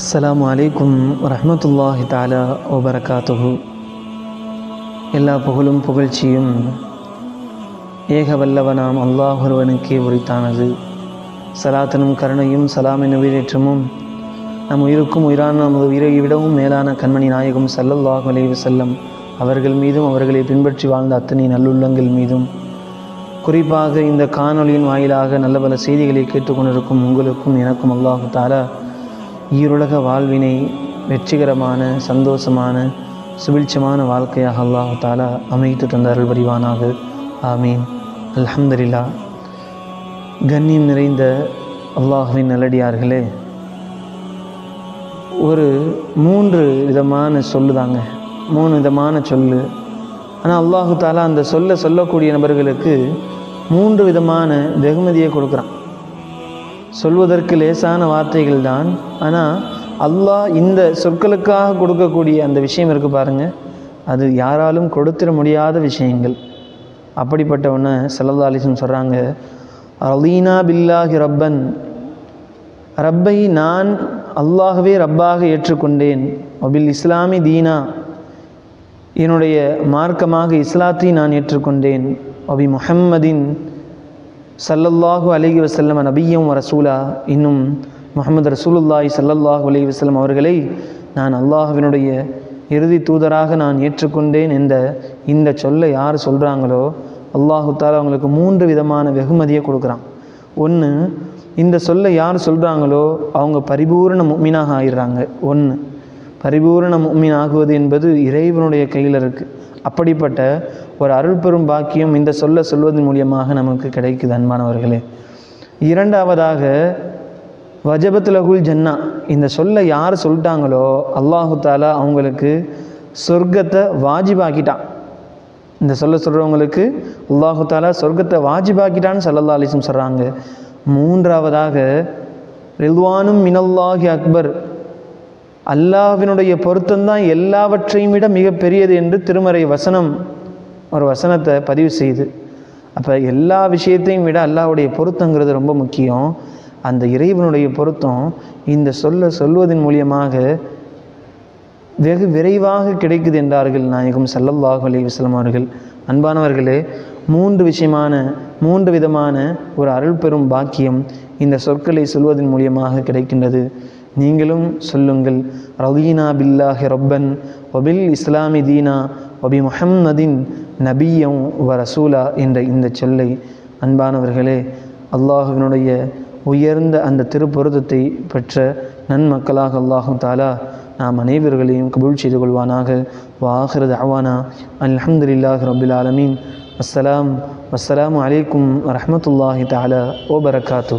அஸ்லாம் வலைக்கும் வரஹ்மத்துல்லாஹி தாலா வபரகாத்துஹு. எல்லா புகழும் புகழ்ச்சியும் ஏக வல்லவனாம் அல்லாஹ் ஒருவனுக்கே உரித்தானது. சலாத்தனும் கருணையும் சலாமின் உயிரேற்றமும் நம் உயிருக்கும் உயிரான நமது உயிரை விடவும் மேலான கண்மணி நாயகம் சல்லல்லாஹ் அலைவு செல்லம் அவர்கள் மீதும் அவர்களை பின்பற்றி வாழ்ந்த அத்தனை நல்லுள்ளங்கள் மீதும். குறிப்பாக இந்த காணொளியின் வாயிலாக நல்ல பல செய்திகளை கேட்டுக்கொண்டிருக்கும் உங்களுக்கும் எனக்கும் அல்லாஹு தாலா ஈருலக வாழ்வினை வெற்றிகரமான சந்தோஷமான சுபிழ்ச்சமான வாழ்க்கையாக அல்லாஹு தாலா அமைத்து தந்த அருள் புரிவானாக ஆமீன். அல்ஹம்துலில்லா. கண்ணியம் நிறைந்த அல்லாஹுவின் நல்லடியார்களே ஒரு மூன்று விதமான சொல்லுதாங்க மூணு விதமான சொல்லு. ஆனால் அல்லாஹு தாலா அந்த சொல்ல சொல்லக்கூடிய நபர்களுக்கு மூன்று விதமான வெகுமதியை கொடுக்குறான். சொல்வதற்கு லேசான வார்த்தைகள் தான் ஆனால் அல்லாஹ் இந்த சொற்களுக்காக கொடுக்கக்கூடிய அந்த விஷயம் இருக்குது பாருங்கள் அது யாராலும் கொடுத்துட முடியாத விஷயங்கள். அப்படிப்பட்டவன சல்லல்லா அலிசன் சொல்கிறாங்க அலீனா பில்லாஹி ரப்பன். ரப்பை நான் அல்லாகவே ரப்பாக ஏற்றுக்கொண்டேன். அபில் இஸ்லாமி தீனா. என்னுடைய மார்க்கமாக இஸ்லாத்தை நான் ஏற்றுக்கொண்டேன். அபி முஹம்மதின். சல்லல்லாஹு அலைஹி வசல்லம் நபியும் ரசூலா இன்னும் முகமது ரசூலுல்லாய் சல்லல்லாஹு அலி வசல்லம் அவர்களை நான் அல்லாஹுவினுடைய இறுதி தூதராக நான் ஏற்றுக்கொண்டேன் என்ற இந்த சொல்லை யார் சொல்கிறாங்களோ அல்லாஹு தாலா அவங்களுக்கு மூன்று விதமான வெகுமதியை கொடுக்குறான். ஒன்று இந்த சொல்லை யார் சொல்கிறாங்களோ அவங்க பரிபூர்ண முக்மீனாக ஆயிடுறாங்க. ஒன்று பரிபூர்ண முக்மீன் ஆகுவது என்பது இறைவனுடைய கையில் இருக்குது அப்படிப்பட்ட ஒரு அருள் பெரும் பாக்கியம் இந்த சொல்ல சொல்வதன் மூலியமாக நமக்கு கிடைக்குது அன்பானவர்களே. இரண்டாவதாக வஜபத்துலகுல் ஜன்னா இந்த சொல்ல யார் சொல்லிட்டாங்களோ அல்லாஹு தாலா அவங்களுக்கு சொர்க்கத்தை வாஜிபாக்கிட்டான். இந்த சொல்ல சொல்கிறவங்களுக்கு அல்லாஹு தாலா சொர்க்கத்தை வாஜிபாக்கிட்டான்னு சல்லல்லா அலிசம் சொல்கிறாங்க மூன்றாவதாக ரில்வானும் மினல்லாஹி அக்பர் அல்லாவினுடைய பொருத்தம்தான் எல்லாவற்றையும் விட மிகப்பெரியது என்று திருமறை வசனம் ஒரு வசனத்தை பதிவு செய்து. அப்போ எல்லா விஷயத்தையும் விட அல்லாவுடைய பொருத்தங்கிறது ரொம்ப முக்கியம். அந்த இறைவனுடைய பொருத்தம் இந்த சொல்ல சொல்வதன் மூலியமாக வெகு விரைவாக கிடைக்குது என்றார்கள் நாயகம் சல்லல்லாஹு அலி வஸ்லம் அவர்கள். அன்பானவர்களே மூன்று விஷயமான மூன்று விதமான ஒரு அருள் பெரும் பாக்கியம் இந்த சொற்களை சொல்வதன் மூலியமாக கிடைக்கின்றது. நீங்களும் சொல்லுங்கள் ரலீனா பில்லாஹி ரொப்பன் ஒபில் இஸ்லாமி தீனா ஒபி முஹம்மதின் நபியம் வ ரசூலா என்ற இந்த சொல்லை அன்பானவர்களே அல்லாஹுவினுடைய உயர்ந்த அந்த திருப்பொருத்தத்தை பெற்ற நன்மக்களாக அல்லாஹு தாலா நாம் அனைவர்களையும் கபூல் செய்து கொள்வானாக. வாஹிரது அவானா இல்லாஹ் ரபில் ஆலமீன். அஸ்ஸலாம் வஸ்ஸலாம் அலைக்கும் வரஹமத்துல்லாஹி தாலா ஓ பரகாத்து